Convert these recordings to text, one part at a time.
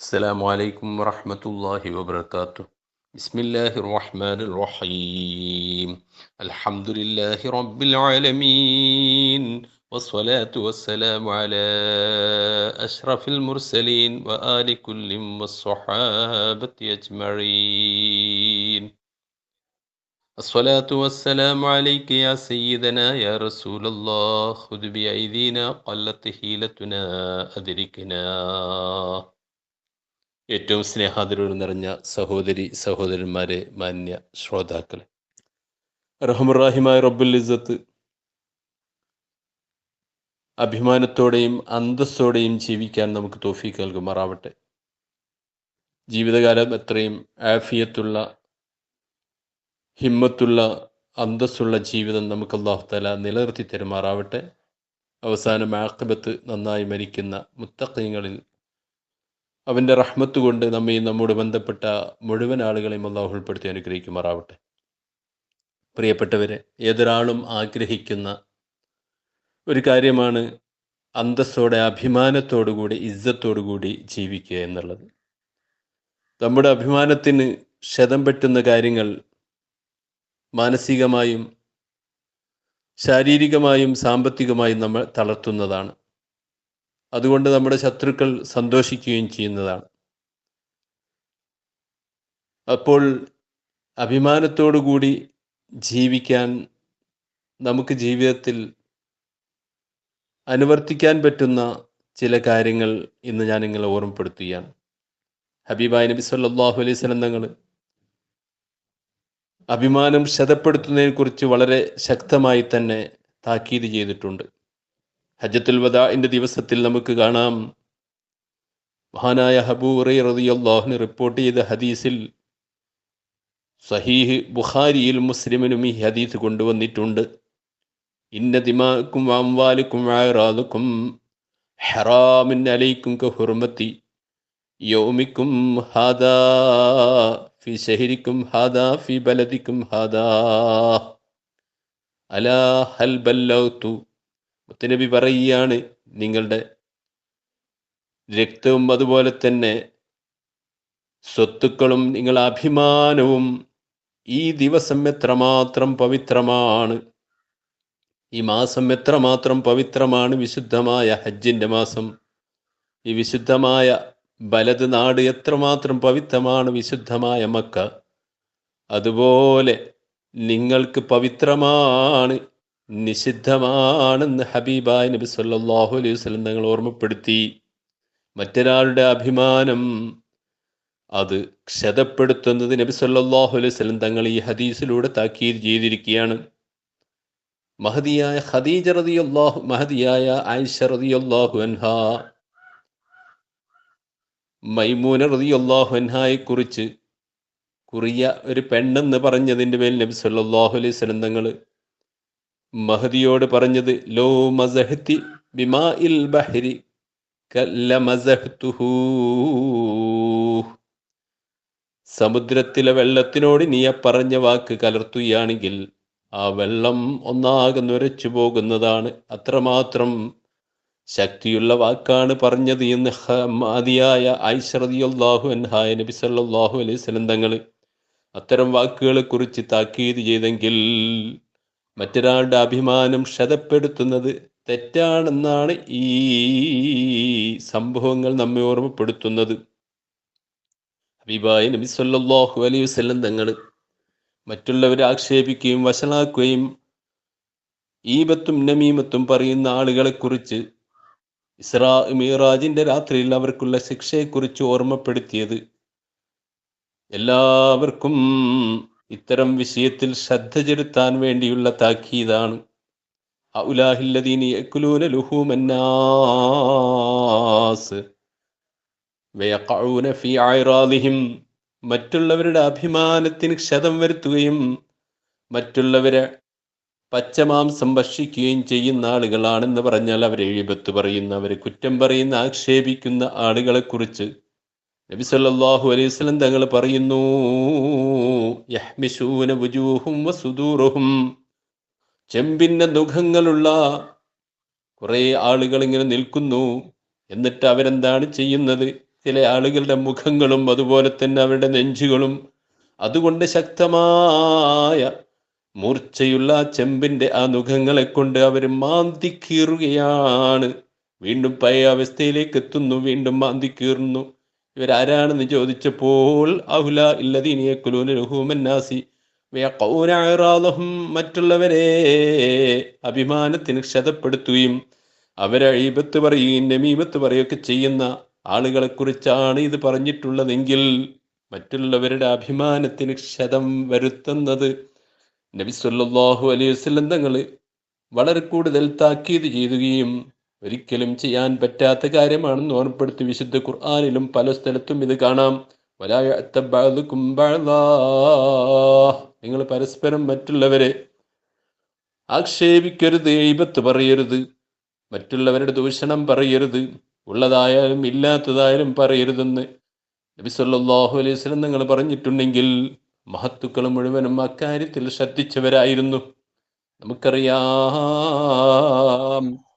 السلام عليكم ورحمة الله وبركاته. بسم الله الرحمن الرحيم. الحمد لله رب العالمين. والصلاة والسلام على أشرف المرسلين وآل كل والصحابة أجمعين. الصلاة والسلام عليك يا سيدنا يا رسول الله. خذ بأيدينا قلت حيلتنا أدركنا. ഏറ്റവും സ്നേഹാദരവ് നിറഞ്ഞ സഹോദരി സഹോദരന്മാരെ മാന്യ ശ്രോതാക്കളെ. റഹമുറാഹിമായ റബ്ബുൽ ഇസത്ത് അഭിമാനത്തോടെയും അന്തസ്സോടെയും ജീവിക്കാൻ നമുക്ക് തോഫീക്ക് നൽകുമാറാവട്ടെ. ജീവിതകാലം എത്രയും ആഫിയത്തുള്ള ഹിമ്മത്തുള്ള അന്തസ്സുള്ള ജീവിതം നമുക്ക് അള്ളാഹു തല നിലനിർത്തി തരുമാറാവട്ടെ. അവസാനം ആക്കബത്ത് നന്നായി മരിക്കുന്ന മുത്തക്കയങ്ങളിൽ അവന്റെ റഹ്മത്ത് കൊണ്ട് നമ്മയും നമ്മോട് ബന്ധപ്പെട്ട മുഴുവൻ ആളുകളെയും അള്ളാഹു ഉൾപ്പെടുത്തി അനുഗ്രഹിക്കുമാറാവട്ടെ. പ്രിയപ്പെട്ടവരെ ഏതൊരാളും ആഗ്രഹിക്കുന്ന ഒരു കാര്യമാണ് അന്തസ്സോടെ അഭിമാനത്തോടുകൂടി ഇജ്ജത്തോടുകൂടി ജീവിക്കുക എന്നുള്ളത്. നമ്മുടെ അഭിമാനത്തിന് ക്ഷതം പറ്റുന്ന കാര്യങ്ങൾ മാനസികമായും ശാരീരികമായും സാമ്പത്തികമായും നമ്മൾ തളർത്തുന്നതാണ്. അതുകൊണ്ട് നമ്മുടെ ശത്രുക്കൾ സന്തോഷിക്കുകയും ചെയ്യുന്നതാണ്. അപ്പോൾ അഭിമാനത്തോടുകൂടി ജീവിക്കാൻ നമുക്ക് ജീവിതത്തിൽ അനുവർത്തിക്കാൻ പറ്റുന്ന ചില കാര്യങ്ങൾ ഇന്ന് ഞാൻ നിങ്ങളെ ഓർമ്മപ്പെടുത്തുകയാണ്. ഹബീബായ് നബി സല്ലാഹു അലൈഹി സ്വലം തങ്ങൾ അഭിമാനം ശതപ്പെടുത്തുന്നതിനെക്കുറിച്ച് വളരെ ശക്തമായി തന്നെ താക്കീത് ചെയ്തിട്ടുണ്ട്. ഹജ്ജത്തുൽ വദാഇന്റെ ദിവസത്തിൽ നമുക്ക് കാണാം. മഹാനായ ഹബൂറി റതിയല്ലാഹുന് റിപ്പോർട്ട് ചെയ്ത ഹദീസിൽ സഹീഹ് ബുഖാരിയിൽ മുസ്ലിമിനും ഈ ഹദീസ് കൊണ്ടുവന്നിട്ടുണ്ട്. ഇന്ന ദിമാക്കും വാംവാലിക്കും ആറാദുക്കും ഹറാമിൻ അലൈക്കും കഹുർമത്തി യൗമിക്കും ഹാദാ ഫി ഷഹരിക്കും ഹാദാ ഫി ബലദിക്കും ഹാദാ അലാ ഹൽ ബല്ലൗതു മുത്തനബി പറയുകയാണ് നിങ്ങളുടെ രക്തവും അതുപോലെ തന്നെ സ്വത്തുക്കളും നിങ്ങൾ അഭിമാനവും ഈ ദിവസം എത്രമാത്രം പവിത്രമാണ്. ഈ മാസം എത്രമാത്രം പവിത്രമാണ് വിശുദ്ധമായ ഹജ്ജിന്റെ മാസം. ഈ വിശുദ്ധമായ ബലത് നാട് എത്രമാത്രം പവിത്രമാണ് വിശുദ്ധമായ മക്ക. അതുപോലെ നിങ്ങൾക്ക് പവിത്രമാണ് നിഷിദ്ധമാണെന്ന് ഹബീബായ് നബി സല്ലാഹു അലൈഹി വസ്ലം തങ്ങൾ ഓർമ്മപ്പെടുത്തി. മറ്റൊരാളുടെ അഭിമാനം അത് ക്ഷതപ്പെടുത്തുന്നത് നബി സല്ലാഹു അലൈഹി വസ്ലം തങ്ങൾ ഈ ഹദീസിലൂടെ താക്കീത് ചെയ്തിരിക്കുകയാണ്. മഹതിയായ ഖദീജ റതിയല്ലാഹു മഹതിയായ ആയിഷ റതിയല്ലാഹു അൻഹ മൈമൂന റതിയല്ലാഹു അൻഹായെ കുറിച്ച് കുറിയ ഒരു പെണ്ണെന്ന് പറഞ്ഞതിന്റെ മേൽ നബി സല്ലാഹു അലൈഹി വസ്ലം തങ്ങൾ മഹദിയോട് പറഞ്ഞത് ലോ മസഹത്തി ബിമാ ഇൽ ബഹരി കല്ല സമുദ്രത്തിലെ വെള്ളത്തിനോട് നീ പറഞ്ഞ വാക്ക് കലർത്തുകയാണെങ്കിൽ ആ വെള്ളം ഒന്നാകെ നുരച്ചു പോകുന്നതാണ്. അത്രമാത്രം ശക്തിയുള്ള വാക്കാണ് പറഞ്ഞത് എന്ന് മതിയായ ഐശ്വറിയാഹു അൻഹായ നബി സല്ലാഹു അലൈഹി സ്വലം അത്തരം വാക്കുകളെ കുറിച്ച് താക്കീത് ചെയ്തെങ്കിൽ മറ്റൊരാളുടെ അഭിമാനം ക്ഷതപ്പെടുത്തുന്നത് തെറ്റാണെന്നാണ് ഈ സംഭവങ്ങൾ നമ്മെ ഓർമ്മപ്പെടുത്തുന്നത്. ഹബീബായ നബി സല്ലാഹു അലൈഹി വസ്ലം തങ്ങൾ മറ്റുള്ളവരെ ആക്ഷേപിക്കുകയും വഷളാക്കുകയും ഈബത്തും നമീമത്തും പറയുന്ന ആളുകളെക്കുറിച്ച് ഇസ്രാ മീറാജിന്റെ രാത്രിയിൽ അവർക്കുള്ള ശിക്ഷയെക്കുറിച്ച് ഓർമ്മപ്പെടുത്തിയത്. എല്ലാവർക്കും ഇത്തരം വിഷയത്തിൽ ശ്രദ്ധ ചെലുത്താൻ വേണ്ടിയുള്ള താക്കീതാണ്. മറ്റുള്ളവരുടെ അഭിമാനത്തിന് ക്ഷതം വരുത്തുകയും മറ്റുള്ളവരെ പച്ചമാംസം ഭക്ഷിക്കുകയും ചെയ്യുന്ന ആളുകളാണെന്ന് പറഞ്ഞാൽ അവരെ എഴുപത്ത് പറയുന്ന അവരെ കുറ്റം പറയുന്ന ആക്ഷേപിക്കുന്ന ആളുകളെ കുറിച്ച് നബി സല്ലല്ലാഹു അലൈഹി വസല്ലം തങ്ങൾ പറയുന്നു യഹ്മിശൂന വുജൂഹും വസുദൂറുഹും. ചെമ്പിന്റെ മുഖങ്ങളുള്ള കുറേ ആളുകൾ ഇങ്ങനെ നിൽക്കുന്നു. എന്നിട്ട് അവരെന്താണ് ചെയ്യുന്നത്? ചില ആളുകളുടെ മുഖങ്ങളും അതുപോലെ തന്നെ അവരുടെ നെഞ്ചുകളും. അതുകൊണ്ട് ശക്തമായ മൂർച്ചയുള്ള ചെമ്പിന്റെ ആ നുഖങ്ങളെ കൊണ്ട് അവർ മാന്തി കീറുകയാണ്. വീണ്ടും പഴയ അവസ്ഥയിലേക്ക് എത്തുന്നു വീണ്ടും മാന്തി കീറുന്നു. ഇവരാരാണെന്ന് ചോദിച്ചപ്പോൾ അഹുല ഇല്ലദീനിയക്കുലൂനഹൂമന്നാസി മറ്റുള്ളവരെ അഭിമാനത്തിന് ക്ഷതപ്പെടുത്തുകയും അവരെ അഴിബത്ത് പറയുകയും നമീമത്ത് പറയുകയൊക്കെ ചെയ്യുന്ന ആളുകളെ കുറിച്ചാണ് ഇത് പറഞ്ഞിട്ടുള്ളതെങ്കിൽ മറ്റുള്ളവരുടെ അഭിമാനത്തിന് ക്ഷതം വരുത്തുന്നത് നബി സല്ലല്ലാഹു അലൈഹി വസല്ലം തങ്ങൾ വളരെ കൂടുതൽ താക്കീത് ചെയ്യുകയും ഒരിക്കലും ചെയ്യാൻ പറ്റാത്ത കാര്യമാണെന്ന് ഓർമ്മപ്പെടുത്തി വിശുദ്ധ ഖുർആാനിലും പല സ്ഥലത്തും ഇത് കാണാം. നിങ്ങൾ പരസ്പരം മറ്റുള്ളവരെ ആക്ഷേപിക്കരുത് എഴുപത്ത് പറയരുത് മറ്റുള്ളവരുടെ ദൂഷണം പറയരുത് ഉള്ളതായാലും ഇല്ലാത്തതായാലും പറയരുതെന്ന് നബി സല്ലല്ലാഹു അലൈഹി സ്വലം നിങ്ങൾ പറഞ്ഞിട്ടുണ്ടെങ്കിൽ മഹത്തുക്കൾ മുഴുവനും അക്കാര്യത്തിൽ ശ്രദ്ധിച്ചവരായിരുന്നു. നമുക്കറിയാം.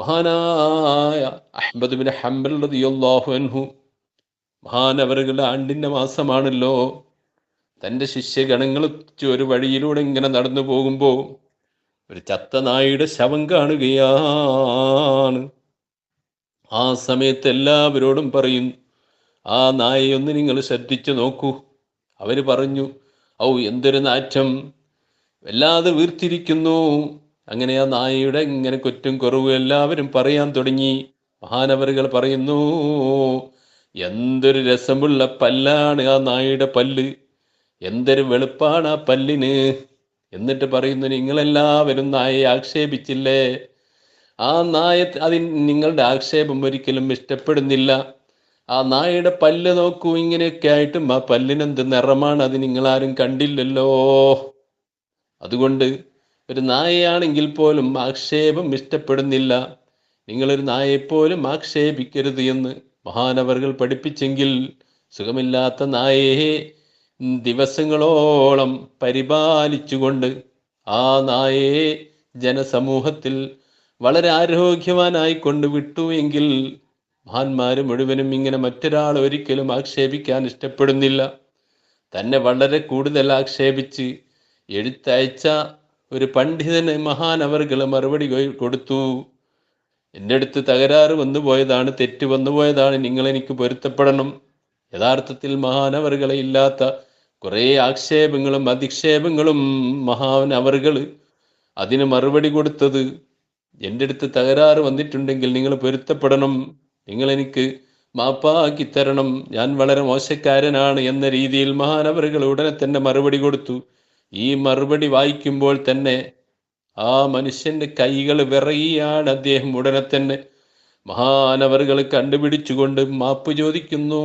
മഹാനായ അഹ്മദ് ബിൻ ഹംബൽ റളിയല്ലാഹു അൻഹു. മഹാനവറുകളുടെ ആണ്ടിന്റെ മാസമാണല്ലോ. തന്റെ ശിഷ്യഗണങ്ങൾ ഒരു വഴിയിലൂടെ ഇങ്ങനെ നടന്നു പോകുമ്പോൾ ഒരു ചത്ത നായുടെ ശവം കാണുകയാണ്. ആ സമയത്ത് എല്ലാവരോടും പറയും ആ നായയൊന്ന് നിങ്ങൾ ശ്രദ്ധിച്ചു നോക്കൂ. അവർ പറഞ്ഞു ഔ എന്തൊരു നാറ്റം. വല്ലാതെ വീർത്തിരിക്കുന്നു. അങ്ങനെ ആ നായയുടെ ഇങ്ങനെ കുറ്റം കുറവ് എല്ലാവരും പറയാൻ തുടങ്ങി. മഹാനവറുകൾ പറയുന്നു എന്തൊരു രസമുള്ള പല്ലാണ് ആ നായയുടെ പല്ല്. എന്തൊരു വെളുപ്പാണ് ആ പല്ലിന്. എന്നിട്ട് പറയുന്നു നിങ്ങളെല്ലാവരും നായയെ ആക്ഷേപിച്ചില്ലേ? ആ നായ അതിന് നിങ്ങളുടെ ആക്ഷേപം ഒരിക്കലും ഇഷ്ടപ്പെടുന്നില്ല. ആ നായയുടെ പല്ല് നോക്കൂ ഇങ്ങനെയൊക്കെ ആയിട്ടും ആ പല്ലിനെന്ത് നിറമാണ് അത് നിങ്ങളാരും കണ്ടില്ലല്ലോ. അതുകൊണ്ട് ഒരു നായയാണെങ്കിൽ പോലും ആക്ഷേപം ഇഷ്ടപ്പെടുന്നില്ല. നിങ്ങളൊരു നായയെപ്പോലും ആക്ഷേപിക്കരുത് എന്ന് മഹാനവറുകൾ പഠിപ്പിച്ചെങ്കിൽ സുഖമില്ലാത്ത നായയെ ദിവസങ്ങളോളം പരിപാലിച്ചുകൊണ്ട് ആ നായയെ ജനസമൂഹത്തിൽ വളരെ ആരോഗ്യവാനായി കൊണ്ട് വിട്ടു എങ്കിൽ മഹാന്മാർ മുഴുവനും ഇങ്ങനെ മറ്റൊരാൾ ഒരിക്കലും ആക്ഷേപിക്കാൻ ഇഷ്ടപ്പെടുന്നില്ല. തന്നെ വളരെ കൂടുതൽ ആക്ഷേപിച്ച് എഴുത്തയച്ച ഒരു പണ്ഡിതന് മഹാനവറുകൾ മറുപടി കൊടുത്തു. എന്റെ അടുത്ത് തകരാറ് വന്നു പോയതാണ് തെറ്റ് വന്നു പോയതാണ്. നിങ്ങൾ എനിക്ക് പൊരുത്തപ്പെടണം. യഥാർത്ഥത്തിൽ മഹാനവറുകളെ ഇല്ലാത്ത കുറേ ആക്ഷേപങ്ങളും അധിക്ഷേപങ്ങളും മഹാനവറുകൾ അതിന് മറുപടി കൊടുത്തത്. എന്റെ അടുത്ത് തകരാറ് വന്നിട്ടുണ്ടെങ്കിൽ നിങ്ങൾ പൊരുത്തപ്പെടണം. നിങ്ങൾ എനിക്ക് മാപ്പാക്കി തരണം. ഞാൻ വളരെ മോശക്കാരനാണ് എന്ന രീതിയിൽ മഹാനവറുകൾ ഉടനെ തന്നെ മറുപടി കൊടുത്തു. ഈ മറുപടി വായിക്കുമ്പോൾ തന്നെ ആ മനുഷ്യന്റെ കൈകൾ വിറയുകയാണ് അദ്ദേഹം ഉടനെ തന്നെ മഹാനവറുകൾ കണ്ടുപിടിച്ചുകൊണ്ട് മാപ്പ് ചോദിക്കുന്നു.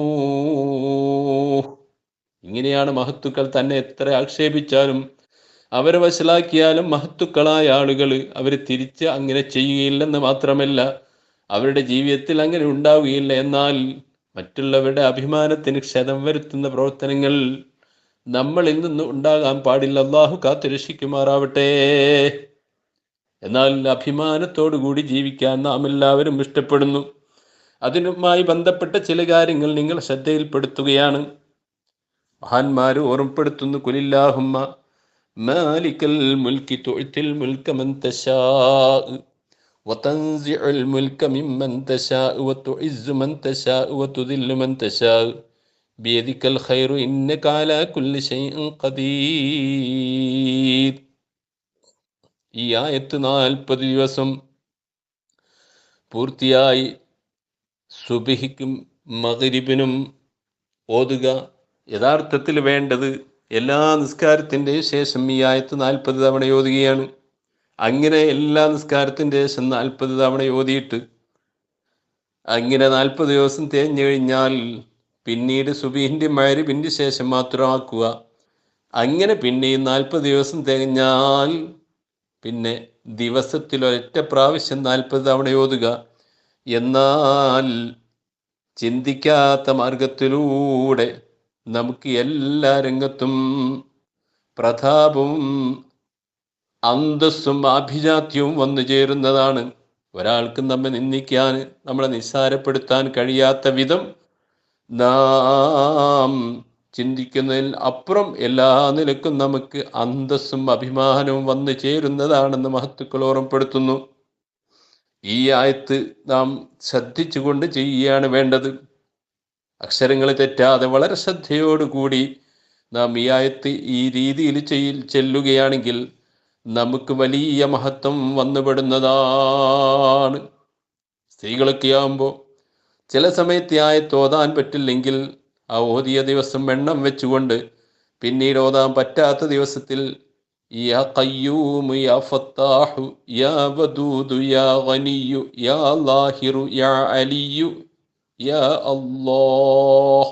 ഇങ്ങനെയാണ് മഹത്തുക്കൾ തന്നെ എത്ര ആക്ഷേപിച്ചാലും അവരെ വശലാക്കിയാലും മഹത്തുക്കളായ ആളുകൾ അവർ തിരിച്ച് അങ്ങനെ ചെയ്യുകയില്ലെന്ന് മാത്രമല്ല അവരുടെ ജീവിതത്തിൽ അങ്ങനെ ഉണ്ടാവുകയില്ല. എന്നാൽ മറ്റുള്ളവരുടെ അഭിമാനത്തിന് ക്ഷതം വരുത്തുന്ന പ്രവർത്തനങ്ങൾ നമ്മളിൽ നിന്ന് ഉണ്ടാകാൻ പാടില്ല. അള്ളാഹു കാത്തുരക്ഷിക്കുമാറാവട്ടെ. എന്നാൽ അഭിമാനത്തോടുകൂടി ജീവിക്കാൻ നാം എല്ലാവരും ഇഷ്ടപ്പെടുന്നു. അതിനുമായി ബന്ധപ്പെട്ട ചില കാര്യങ്ങൾ നിങ്ങൾ ശ്രദ്ധയിൽപ്പെടുത്തുകയാണ്. മഹാന്മാർ ഓർമ്മപ്പെടുത്തുന്നു കുലില്ലാഹുമ്മ മാലിക്കൽ മുൽക്കി തൊഴുത്തിൽ മുൽക്കമന്തശാ وتنزع الملك ممن تشاء وتعز من بيدك الخير إنك على كل شيء قدير ഈ ആയത്ത് നാൽപ്പത് ദിവസം പൂർത്തിയായി സുബിഹിക്കും മകരിബിനും ഓതുക യഥാർത്ഥത്തിൽ വേണ്ടത് എല്ലാ നിസ്കാരത്തിൻ്റെയും ശേഷം ഈ ആയത്ത് നാൽപ്പത് തവണ ഓതുകയാണ് അങ്ങനെ എല്ലാ നിസ്കാരത്തിൻ്റെ ശേഷം നാൽപ്പത് തവണ ഓതിയിട്ട് അങ്ങനെ നാൽപ്പത് ദിവസം തേഞ്ഞു കഴിഞ്ഞാൽ പിന്നീട് സുബീഹിന്റെ മരുവിന്റെ ശേഷം മാത്രമാക്കുക അങ്ങനെ പിന്നെയും നാൽപ്പത് ദിവസം തികഞ്ഞാൽ പിന്നെ ദിവസത്തിൽ ഒരൊറ്റ പ്രാവശ്യം നാൽപ്പത് തവണ ഓതുക. എന്നാൽ ചിന്തിക്കാത്ത മാർഗത്തിലൂടെ നമുക്ക് എല്ലാ രംഗത്തും പ്രതാപവും അന്തസ്സും ആഭിജാത്യവും വന്നു ചേരുന്നതാണ്. ഒരാൾക്കും നമ്മെ നിന്ദിക്കാൻ നമ്മളെ നിസ്സാരപ്പെടുത്താൻ കഴിയാത്ത വിധം നാം ചിന്തിക്കുന്നതിൽ അപ്പുറം എല്ലാ നിലക്കും നമുക്ക് അന്തസ്സും അഭിമാനവും വന്നു ചേരുന്നതാണെന്ന് മഹത്തുക്കൾ ഓർമ്മപ്പെടുത്തുന്നു. ഈ ആയത്ത് നാം ശ്രദ്ധിച്ചുകൊണ്ട് ചെയ്യുകയാണ് വേണ്ടത്. അക്ഷരങ്ങൾ തെറ്റാതെ വളരെ ശ്രദ്ധയോടുകൂടി നാം ഈ ആയത്ത് ഈ രീതിയിൽ ചെയ്യ ചെല്ലുകയാണെങ്കിൽ നമുക്ക് വലിയ മഹത്വം വന്നുപെടുന്നതാണ്. സ്ത്രീകളൊക്കെ ആകുമ്പോൾ ചില സമയത്ത് തോതാൻ പറ്റില്ലെങ്കിൽ ആ ഓതിയ ദിവസം എണ്ണം വെച്ചുകൊണ്ട് പിന്നീട് ഓതാൻ പറ്റാത്ത ദിവസത്തിൽ യാ ഖയ്യൂമു യാ ഫത്താഹു യാ വദൂദു യാ ഗനിയു യാ ലാഹിറു യാ അലിയു യാ അല്ലാഹ്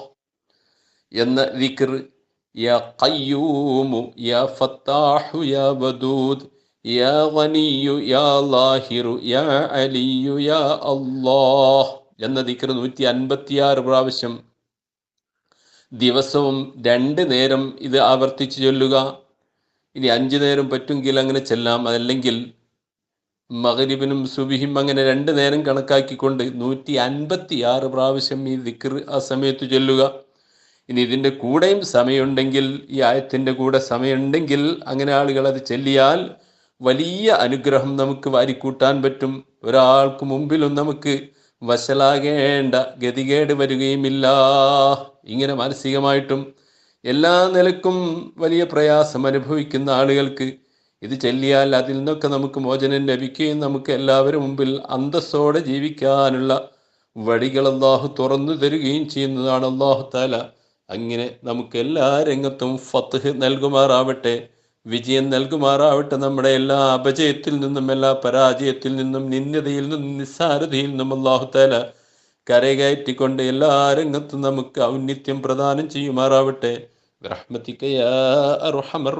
എന്ന ദിക്ർ യാ ഖയ്യൂമു യാ ഫത്താഹു യാ വദൂദ് യാ ഗനിയു യാ ലാഹിറു യാ അലിയു യാ അല്ലാഹ് എന്ന ദിക്ർ നൂറ്റി അൻപത്തിയാറ് പ്രാവശ്യം ദിവസവും രണ്ട് നേരം ഇത് ആവർത്തിച്ച് ചൊല്ലുക. ഇനി അഞ്ചു നേരം പറ്റുമെങ്കിൽ അങ്ങനെ ചെല്ലാം. അതല്ലെങ്കിൽ മകരിബിനും സുബിഹിം അങ്ങനെ രണ്ട് നേരം കണക്കാക്കിക്കൊണ്ട് നൂറ്റി അൻപത്തി ആറ് പ്രാവശ്യം ഈ ദിക്ർ ആ സമയത്ത് ചൊല്ലുക. ഇനി ഇതിന്റെ കൂടെയും സമയമുണ്ടെങ്കിൽ ഈ ആയത്തിന്റെ കൂടെ സമയമുണ്ടെങ്കിൽ അങ്ങനെ ആളുകൾ അത് ചെല്ലിയാൽ വലിയ അനുഗ്രഹം നമുക്ക് വാരിക്കൂട്ടാൻ പറ്റും. ഒരാൾക്ക് മുമ്പിലും നമുക്ക് വശലാകേണ്ട ഗതികേട് വരികയുമില്ല. ഇങ്ങനെ മാനസികമായിട്ടും എല്ലാ നിലക്കും വലിയ പ്രയാസം അനുഭവിക്കുന്ന ആളുകൾക്ക് ഇത് ചെല്ലിയാൽ അതിൽ നിന്നൊക്കെ നമുക്ക് മോചനം ലഭിക്കുകയും നമുക്ക് എല്ലാവരും മുമ്പിൽ അന്തസ്സോടെ ജീവിക്കാനുള്ള വഴികൾ അള്ളാഹു തുറന്നു തരികയും ചെയ്യുന്നതാണ് അള്ളാഹു താല അങ്ങനെ നമുക്ക് എല്ലാ രംഗത്തും ഫത്ത് നൽകുമാറാവട്ടെ. വിജയം നൽകുമാറാവട്ടെ നമ്മുടെ എല്ലാ അപജയത്തിൽ നിന്നും എല്ലാ പരാജയത്തിൽ നിന്നും നിന്ദതയിൽ നിന്നും നിസ്സാരതയിൽ നിന്നും അള്ളാഹുത്താല കരകയറ്റിക്കൊണ്ട് എല്ലാ രംഗത്തും നമുക്ക് ഔന്നിത്യം പ്രദാനം ചെയ്യുമാറാവട്ടെ. റഹ്മത്തിക്കയാ റഹമർ